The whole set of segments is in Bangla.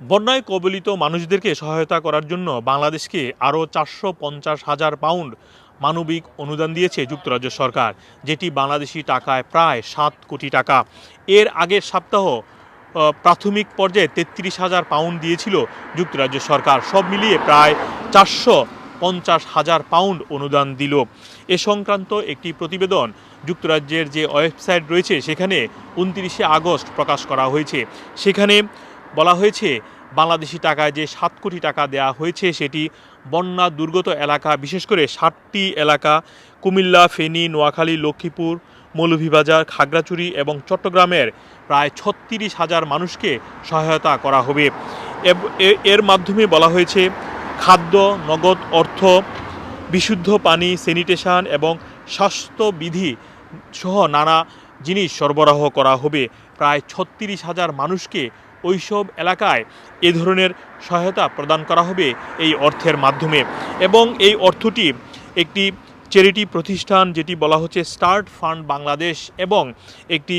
বন্যায় কবলিত মানুষদেরকে সহায়তা করার জন্য বাংলাদেশকে আরও চারশো পঞ্চাশ হাজার পাউন্ড মানবিক অনুদান দিয়েছে যুক্তরাজ্য সরকার, যেটি বাংলাদেশি টাকায় প্রায় সাত কোটি টাকা। এর আগের সপ্তাহ প্রাথমিক পর্যায়ে তেত্রিশ হাজার পাউন্ড দিয়েছিল যুক্তরাজ্য সরকার। সব মিলিয়ে প্রায় চারশো পঞ্চাশ হাজার পাউন্ড অনুদান দিল। এ সংক্রান্ত একটি প্রতিবেদন যুক্তরাজ্যের যে ওয়েবসাইট রয়েছে, সেখানে উনত্রিশে আগস্ট প্রকাশ করা হয়েছে। সেখানে বলা হয়েছে, বাংলাদেশি টাকায় যে সাত কোটি টাকা দেওয়া হয়েছে সেটি বন্যা দুর্গত এলাকা, বিশেষ করে ষাটটি এলাকা, কুমিল্লা, ফেনী, নোয়াখালী, লক্ষ্মীপুর, মৌলভীবাজার, খাগড়াছড়ি এবং চট্টগ্রামের প্রায় ছত্রিশ হাজার মানুষকে সহায়তা করা হবে। এর মাধ্যমে বলা হয়েছে, খাদ্য, নগদ অর্থ, বিশুদ্ধ পানি, স্যানিটেশন এবং স্বাস্থ্যবিধি সহ নানা জিনিস সরবরাহ করা হবে। প্রায় ছত্রিশ হাজার মানুষকে ওইসব এলাকায় এ ধরনের সহায়তা প্রদান করা হবে এই অর্থের মাধ্যমে। এবং এই অর্থটি একটি চ্যারিটি প্রতিষ্ঠান যেটি বলা হচ্ছে স্টার্ট ফান্ড বাংলাদেশ এবং একটি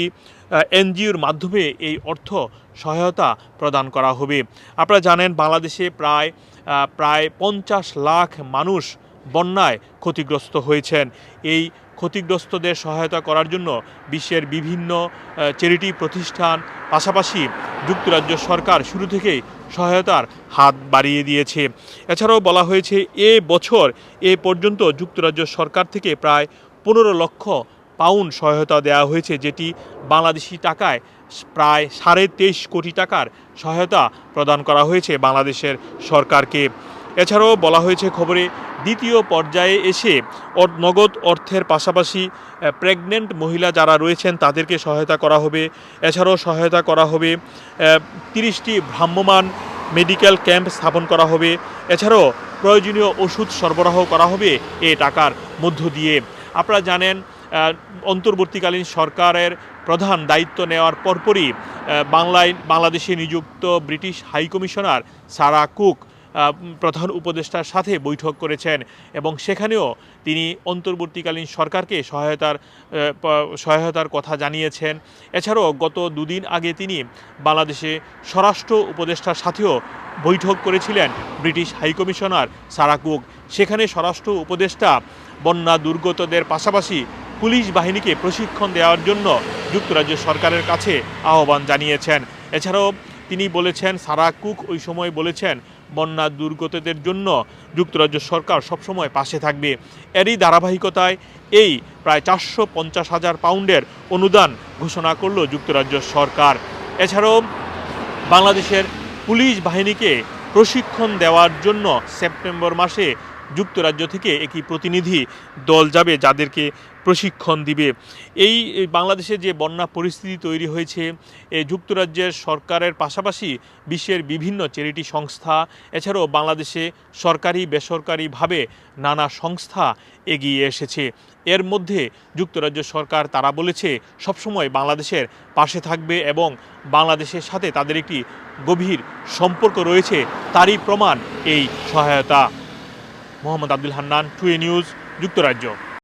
এনজিওর মাধ্যমে এই অর্থ সহায়তা প্রদান করা হবে। আপনারা জানেন বাংলাদেশে প্রায় প্রায় পঞ্চাশ লাখ মানুষ বন্যায় ক্ষতিগ্রস্ত হয়েছেন। এই ক্ষতিগ্রস্তদের সহায়তা করার জন্য বিশ্বের বিভিন্ন চ্যারিটি প্রতিষ্ঠান, পাশাপাশি যুক্তরাজ্য সরকার শুরু থেকেই সহায়তার হাত বাড়িয়ে দিয়েছে। এছাড়াও বলা হয়েছে, এ বছর এ পর্যন্ত যুক্তরাজ্য সরকার থেকে প্রায় পনেরো লক্ষ পাউন্ড সহায়তা দেওয়া হয়েছে, যেটি বাংলাদেশি টাকায় প্রায় সাড়ে তেইশ কোটি টাকার সহায়তা প্রদান করা হয়েছে বাংলাদেশের সরকারকে। এছাড়াও বলা হয়েছে খবরে দ্বিতীয় পর্যায়ে এসে নগদ অর্থের পাশাপাশি প্রেগনেন্ট মহিলা যারা রয়েছেন তাদেরকে সহায়তা করা হবে। এছাড়াও সহায়তা করা হবে তিরিশটি ভ্রাম্যমাণ মেডিকেল ক্যাম্প স্থাপন করা হবে। এছাড়াও প্রয়োজনীয় ওষুধ সরবরাহ করা হবে এ টাকার মধ্য দিয়ে। আপনারা জানেন অন্তর্বর্তীকালীন সরকারের প্রধান দায়িত্ব নেওয়ার পরপরই বাংলায় বাংলাদেশে নিযুক্ত ব্রিটিশ হাইকমিশনার সারা কুক প্রধান উপদেষ্টার সাথে বৈঠক করেছেন এবং সেখানেও তিনি অন্তর্বর্তীকালীন সরকারকে সহায়তার সহায়তার কথা জানিয়েছেন। এছাড়াও গত দুদিন আগে তিনি বাংলাদেশে স্বরাষ্ট্র উপদেষ্টার সাথেও বৈঠক করেছিলেন ব্রিটিশ হাইকমিশনার সারা কুক। সেখানে স্বরাষ্ট্র উপদেষ্টা, বন্যা দুর্গতদের পাশাপাশি পুলিশ বাহিনীকে প্রশিক্ষণ দেওয়ার জন্য যুক্তরাজ্য সরকারের কাছে আহ্বান জানিয়েছেন। এছাড়াও তিনি বলেছেন, সারা কুক ওই সময় বলেছেন বন্যা দুর্গতদের জন্য যুক্তরাজ্য সরকার সবসময় পাশে থাকবে। এরই ধারাবাহিকতায় এই প্রায় চারশো পঞ্চাশ হাজার পাউন্ডের অনুদান ঘোষণা করল যুক্তরাজ্য সরকার। এছাড়াও বাংলাদেশের পুলিশ বাহিনীকে প্রশিক্ষণ দেওয়ার জন্য সেপ্টেম্বর মাসে যুক্তরাজ্য থেকে একটি প্রতিনিধি দল যাবে যাদেরকে প্রশিক্ষণ দিবে। এই বাংলাদেশে যে বন্যা পরিস্থিতি তৈরি হয়েছে যুক্তরাজ্যের সরকারের পাশাপাশি বিশ্বের বিভিন্ন চ্যারিটি সংস্থা, এছাড়াও বাংলাদেশে সরকারি, বেসরকারিভাবে নানা সংস্থা এগিয়ে এসেছে। এর মধ্যে যুক্তরাজ্য সরকার, তারা বলেছে, সবসময় বাংলাদেশের পাশে থাকবে এবং বাংলাদেশের সাথে তাদের একটি গভীর সম্পর্ক রয়েছে, তারই প্রমাণ এই সহায়তা। মোহাম্মদ আব্দুল হান্নান টুয়ে নিউজ যুক্তরাজ্য।